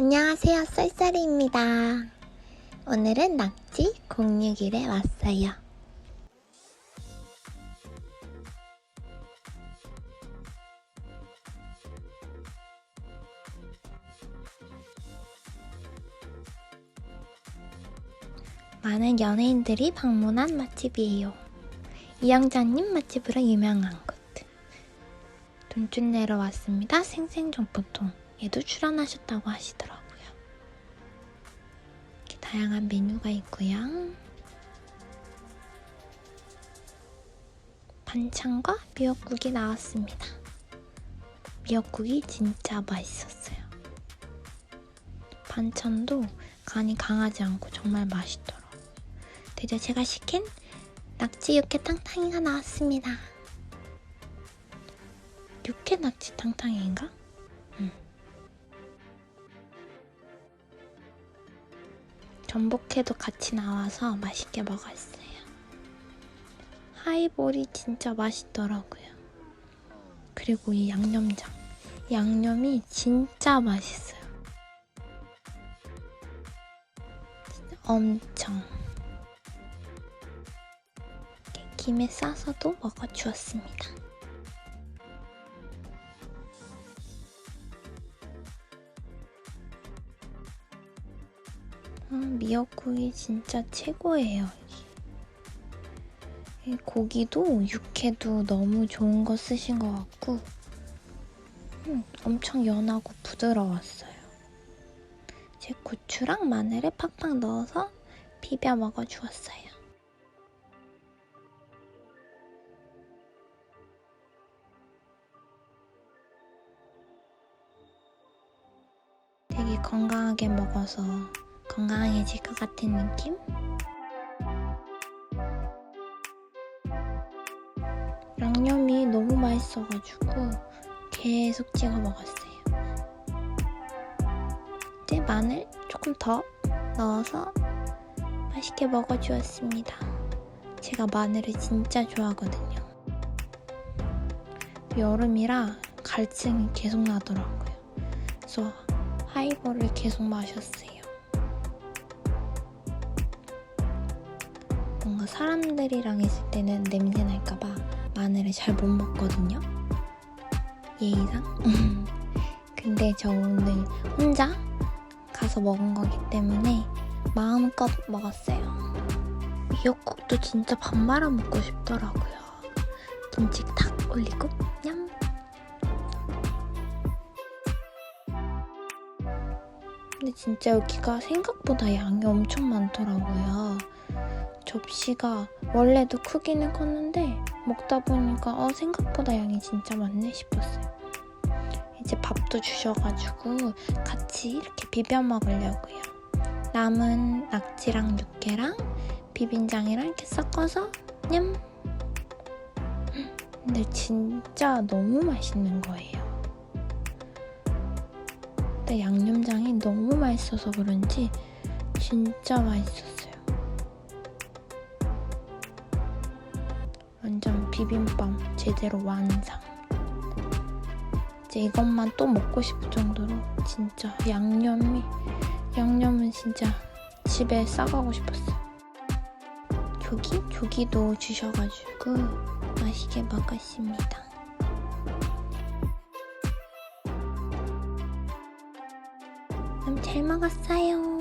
안녕하세요, 쌀쌀이입니다. 오늘은 낙지 06일에 왔어요. 많은 연예인들이 방문한 맛집이에요. 이영자님 맛집으로 유명한 곳. 돈줄 내러 왔습니다. 생생정보통. 얘도 출연하셨다고 하시더라고요. 다양한 메뉴가 있고요. 반찬과 미역국이 나왔습니다. 미역국이 진짜 맛있었어요. 반찬도 간이 강하지 않고 정말 맛있더라고요. 드디어 제가 시킨 낙지 육회 탕탕이가 나왔습니다. 육회 낙지 탕탕이인가? 전복회도 같이 나와서 맛있게 먹었어요. 하이볼이 진짜 맛있더라고요. 그리고 이 양념장. 양념이 진짜 맛있어요. 진짜 엄청. 김에 싸서도 먹어주었습니다. 아, 미역국이 진짜 최고예요. 이 고기도 육회도 너무 좋은 거 쓰신 것 같고 음, 엄청 연하고 부드러웠어요. 제 고추랑 마늘을 팍팍 넣어서 비벼 먹어 주었어요. 되게 건강하게 먹어서 건강해질 것 같은 느낌? 양념이 너무 맛있어가지고 계속 찍어 먹었어요. 이제 마늘 조금 더 넣어서 맛있게 먹어주었습니다. 제가 마늘을 진짜 좋아하거든요. 여름이라 갈증이 계속 나더라고요. 그래서 하이볼을 계속 마셨어요. 사람들이랑 있을 때는 냄새 날까봐 마늘을 잘 못 먹거든요. 예의상. 근데 저 오늘 혼자 가서 먹은 거기 때문에 마음껏 먹었어요. 미역국도 진짜 밥 말아 먹고 싶더라고요. 김치 탁 올리고 냠. 근데 진짜 여기가 생각보다 양이 엄청 많더라고요. 접시가 원래도 크기는 컸는데 먹다 보니까 어 생각보다 양이 진짜 많네 싶었어요. 이제 밥도 주셔가지고 같이 이렇게 비벼 먹으려고요. 남은 낙지랑 육개랑 비빔장이랑 이렇게 섞어서 냠. 근데 진짜 너무 맛있는 거예요. 근데 양념장이 너무 맛있어서 그런지 진짜 맛있었어요. 완전 비빔밥 제대로 완성. 이제 이것만 또 먹고 싶을 정도로 진짜 양념이 양념은 진짜 집에 싸가고 싶었어요. 조기? 조기도 주셔가지고 맛있게 먹었습니다. 너무 잘 먹었어요.